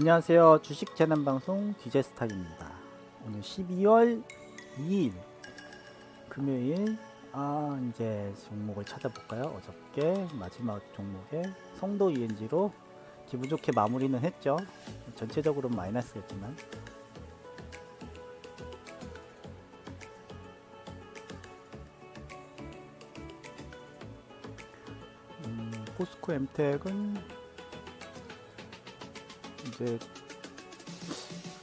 안녕하세요. 주식 재난 방송 DJ 스탁입니다. 오늘 12월 2일 금요일 아 이제 종목을 찾아볼까요? 어저께 마지막 종목에 성도 ENG로 기분 좋게 마무리는 했죠. 전체적으로 마이너스였지만 음, 포스코 엠텍은 이제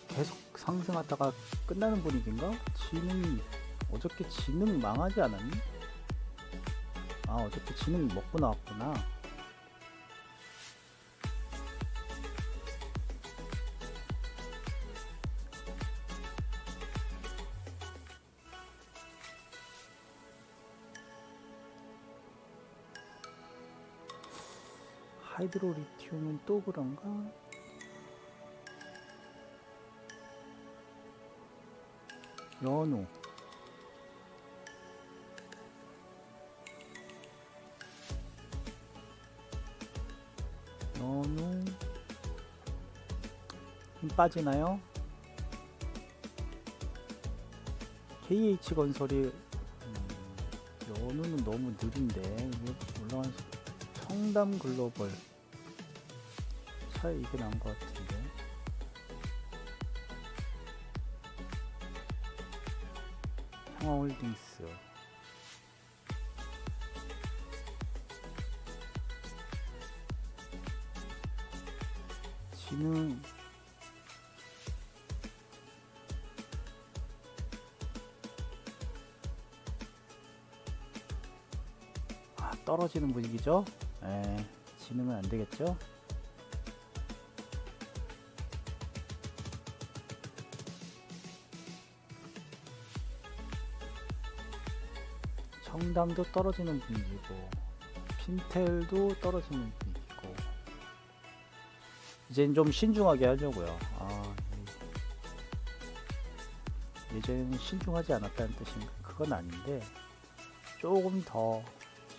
계속 상승하다가 끝나는 분위기인가? 지능 어저께 지능 망하지 않았니? 아 어저께 지능 먹고 나왔구나. 하이드로 리튬은 또 그런가? 연우. 연우. 힘 빠지나요? KH건설이 음, 연우는 너무 느린데 올라간 청담 글로벌 차에 이게 나은 것 같은데 형화홀딩스 지능 아, 떨어지는 분위기죠? 에, 지능은 안 되겠죠? 청담도 떨어지는 분위기고 핀텔도 떨어지는 분위기고 이젠 좀 신중하게 하려고요. 아, 이- 예전에는 신중하지 않았다는 뜻인가? 그건 아닌데 조금 더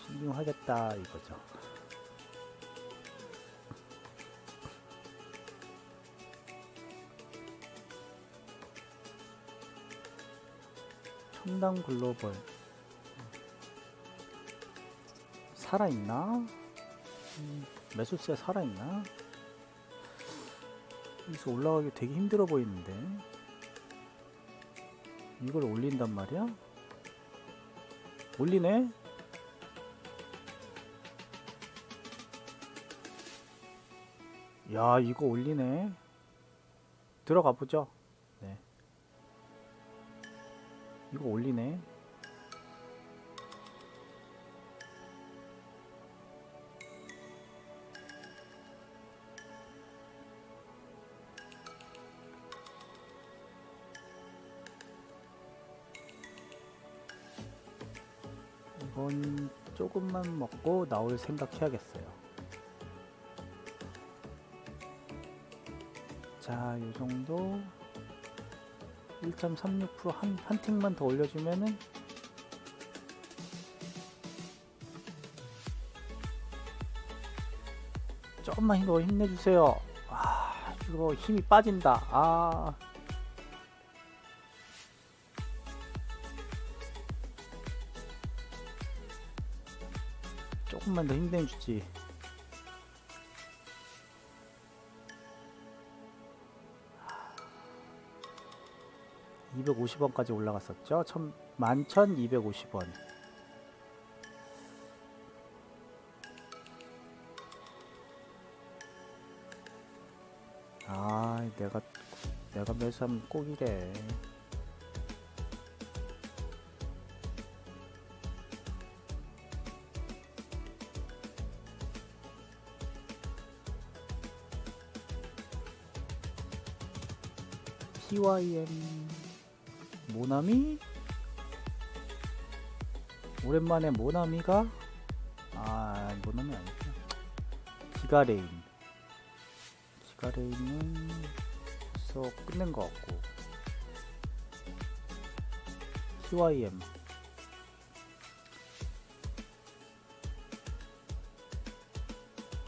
신중하겠다 이거죠. 청담 글로벌 살아있나? 음, 메소스가 살아있나? 여기서 올라가기 되게 힘들어 보이는데 이걸 올린단 말이야? 올리네? 야 이거 올리네 들어가 보죠 네 이거 올리네 이건 조금만 먹고 나올 생각 해야겠어요. 자, 이 정도 1.36%한 한 틱만 더 올려주면은 조금만 더 힘내주세요. 아, 이거 힘이 빠진다. 아. 조금만 더 힘내주지. (250원까지) 올라갔었죠? 천, (11,250원) 아 내가 내가 매수하면 꼭 이래 TYM 모나미? 오랜만에 모나미가? 아 모나미 아니구나. 기가레인. 기가레인은 벌써 끝낸 것 같고. TYM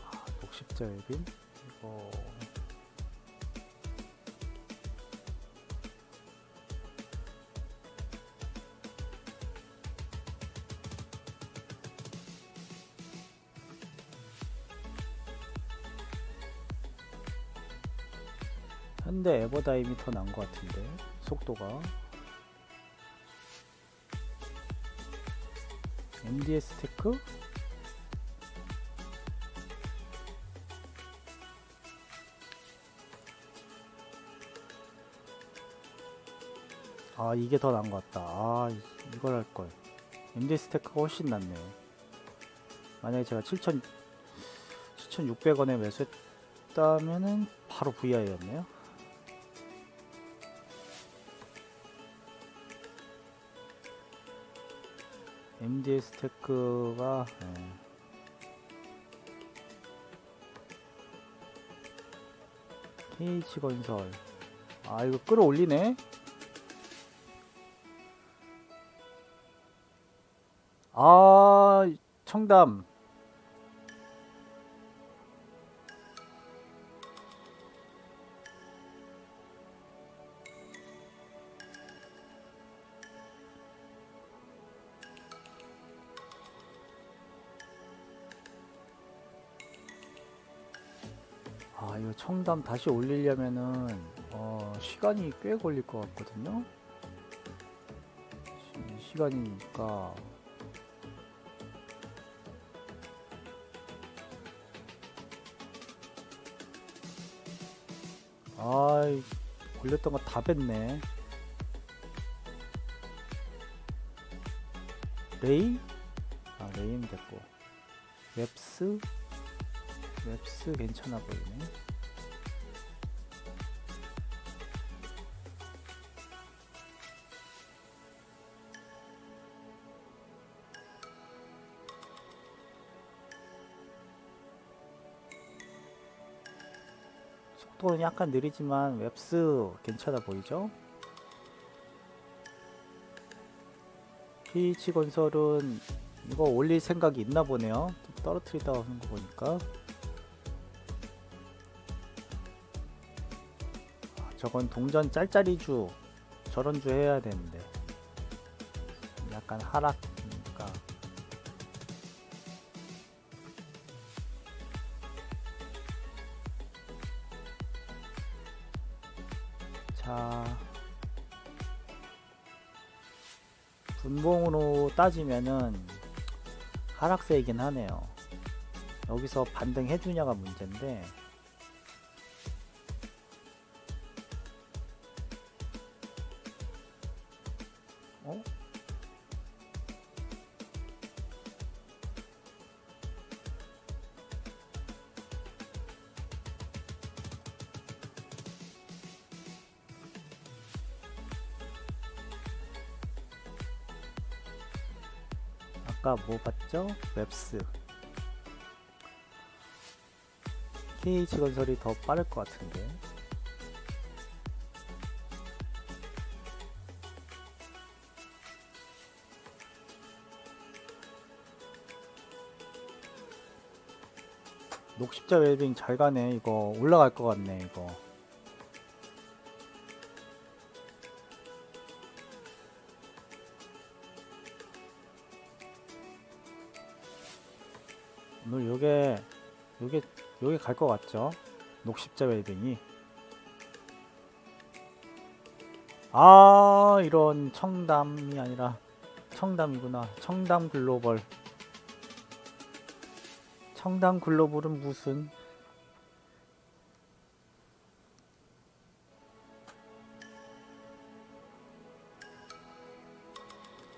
아, 녹십자 앨빈 이거 현대 에버다임이 더 나은 것 같은데 속도가. MDS 테크? 아 이게 더 나은 것 같다. 아 이- 이걸 할걸. MDS 테크가 훨씬 낫네. 만약에 제가 7,000 7,600원에 매수했다면은 바로 VI였네요 MDS 테크가 예. KH건설. 아 이거 끌어올리네. 아 청담 아 이거 청담 다시 올리려면은 어, 시간이 꽤 걸릴 것 같거든요 시- 시간이니까 아이 올렸던 거 다 뺐네 레이? 아 레이는 됐고 웹스? 웹스 괜찮아 보이네 속도는 약간 느리지만 웹스 괜찮아 보이죠? PH 건설은 이거 올릴 생각이 있나 보네요. 좀 떨어뜨리다 하는 거 보니까. 저건 동전 짤짤이주 저런 주 해야 되는데. 약간 하락이니까 자. 분봉으로 따지면은 하락세이긴 하네요. 여기서 반등해주냐가 문제인데 아까 뭐 봤죠? 웹스. KH 건설이 더 빠를 것 같은데. 녹십자 웰빙 잘 가네. 이거 올라갈 것 같네 이거 오늘 요게 요게 요게 갈 것 같죠? 녹십자 웰빙이. 아 이런 청담이 아니라 청담이구나. 청담 글로벌. 청담 글로벌은 무슨?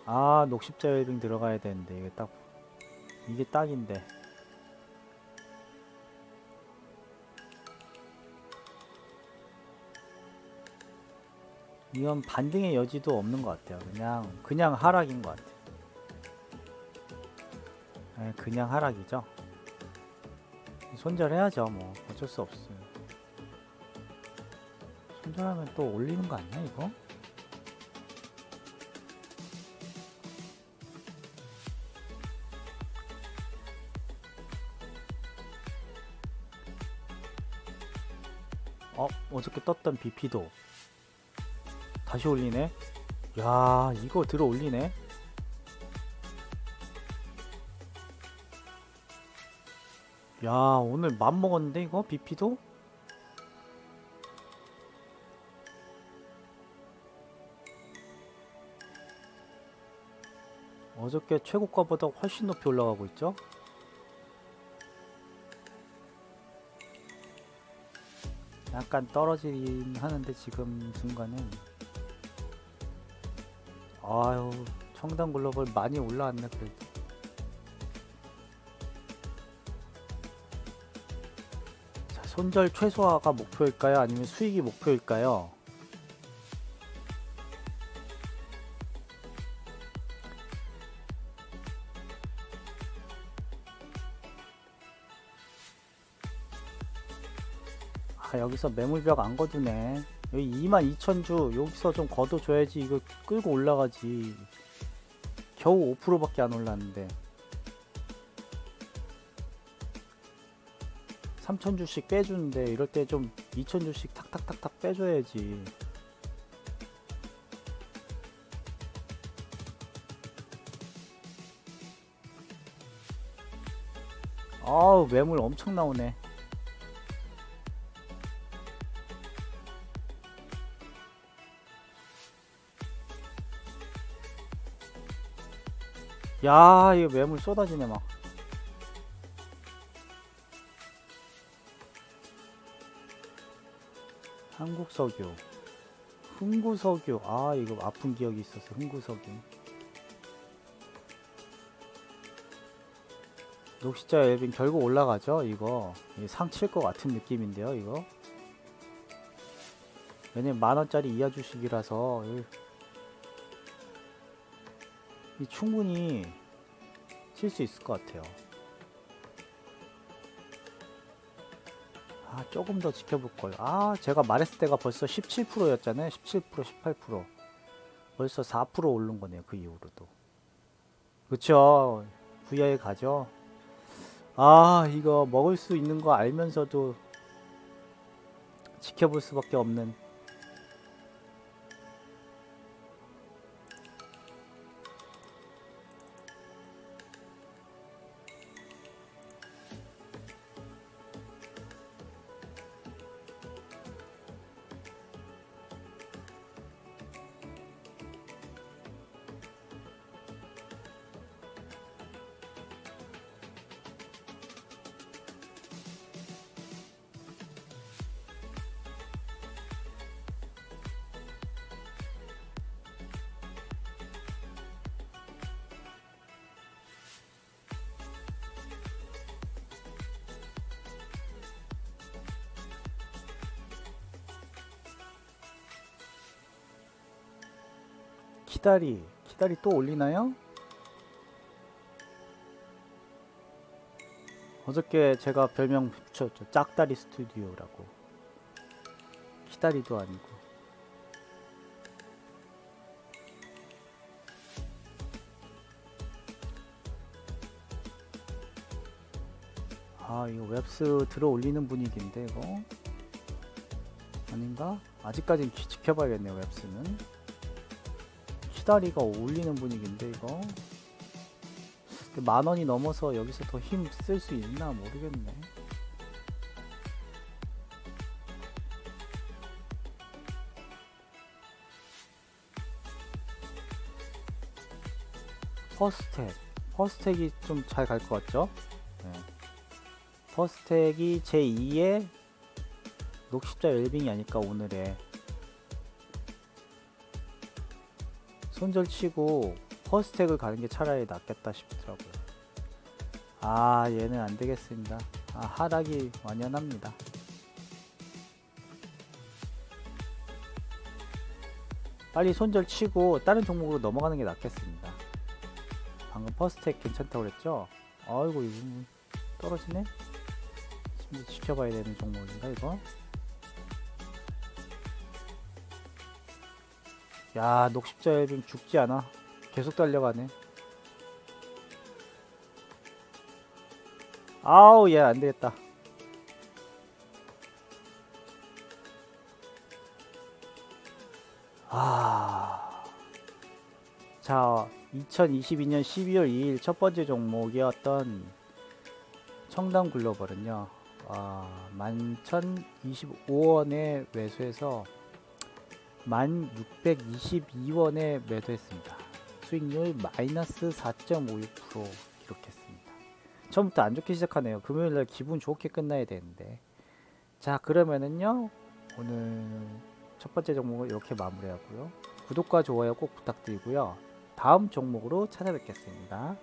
아 녹십자 웰빙 들어가야 되는데 이게 딱 이게 딱인데 이건 반등의 여지도 없는 것 같아요. 그냥 그냥 하락인 것 같아요. 네, 그냥 하락이죠. 손절해야죠. 뭐 어쩔 수 없어요. 손절하면 또 올리는 거 아니야 이거? 어 어저께 떴던 BP도 다시 올리네. 야 이거 들어 올리네. 야 오늘 맘 먹었는데 이거? BP도? 어저께 최고가보다 훨씬 높이 올라가고 있죠? 약간 떨어지긴 하는데 지금 순간은 아유 청담 글로벌 많이 올라왔네 그래도. 자 손절 최소화가 목표일까요? 아니면 수익이 목표일까요? 아 여기서 매물벽 안 거두네 여기 22,000주 여기서 좀 걷어줘야지 이거 끌고 올라가지. 겨우 5%밖에 안 올랐는데. 3,000주씩 빼주는데 이럴 때 좀 2,000주씩 탁탁탁탁 빼줘야지. 아우 매물 엄청 나오네 야 이거 매물 쏟아지네 막. 한국 석유. 흥구 석유. 아 이거 아픈 기억이 있었어 흥구 석유. 녹시자 앨빈 결국 올라가죠 이거. 상칠 것 같은 느낌인데요 이거. 왜냐면 만원짜리 이하 주식이라서 충분히 칠 수 있을 것 같아요. 아 조금 더 지켜볼 걸. 아 제가 말했을 때가 벌써 17%였잖아요. 17% 18% 벌써 4% 오른 거네요. 그 이후로도. 그쵸. VI에 가죠. 아 이거 먹을 수 있는 거 알면서도 지켜볼 수밖에 없는 키다리 키다리 또 올리나요? 어저께 제가 별명 붙였죠. 짝다리 스튜디오라고. 키다리도 아니고. 아 이거 웹스 들어 올리는 분위기인데 이거? 아닌가? 아직까진 기- 지켜봐야겠네요 웹스는 키다리가 올리는 분위기인데 이거 근데 만 원이 넘어서 여기서 더 힘 쓸 수 있나 모르겠네. 퍼스텍 퍼스텍이 좀 잘 갈 것 같죠? 네. 퍼스텍이 제2의 녹십자 웰빙이 아닐까 오늘의 손절 치고 퍼스텍을 가는 게 차라리 낫겠다 싶더라고요. 아 얘는 안 되겠습니다. 아 하락이 완연합니다. 빨리 손절 치고 다른 종목으로 넘어가는 게 낫겠습니다. 방금 퍼스텍 괜찮다고 그랬죠? 아이고 이거 뭐 떨어지네. 좀 지켜봐야 되는 종목인가 이거? 야 녹십자 앨빙 죽지 않아? 계속 달려가네. 아우 얘 안되겠다. 아. 자 2022년 12월 2일 첫 번째 종목이었던 청담 글로벌은요 아, 11,025원에 매수해서 1622원에 매도했습니다. 수익률 마이너스 4.56% 기록했습니다. 처음부터 안 좋게 시작하네요. 금요일 날 기분 좋게 끝나야 되는데. 자, 그러면은요. 오늘 첫 번째 종목을 이렇게 마무리하고요. 구독과 좋아요 꼭 부탁드리고요. 다음 종목으로 찾아뵙겠습니다.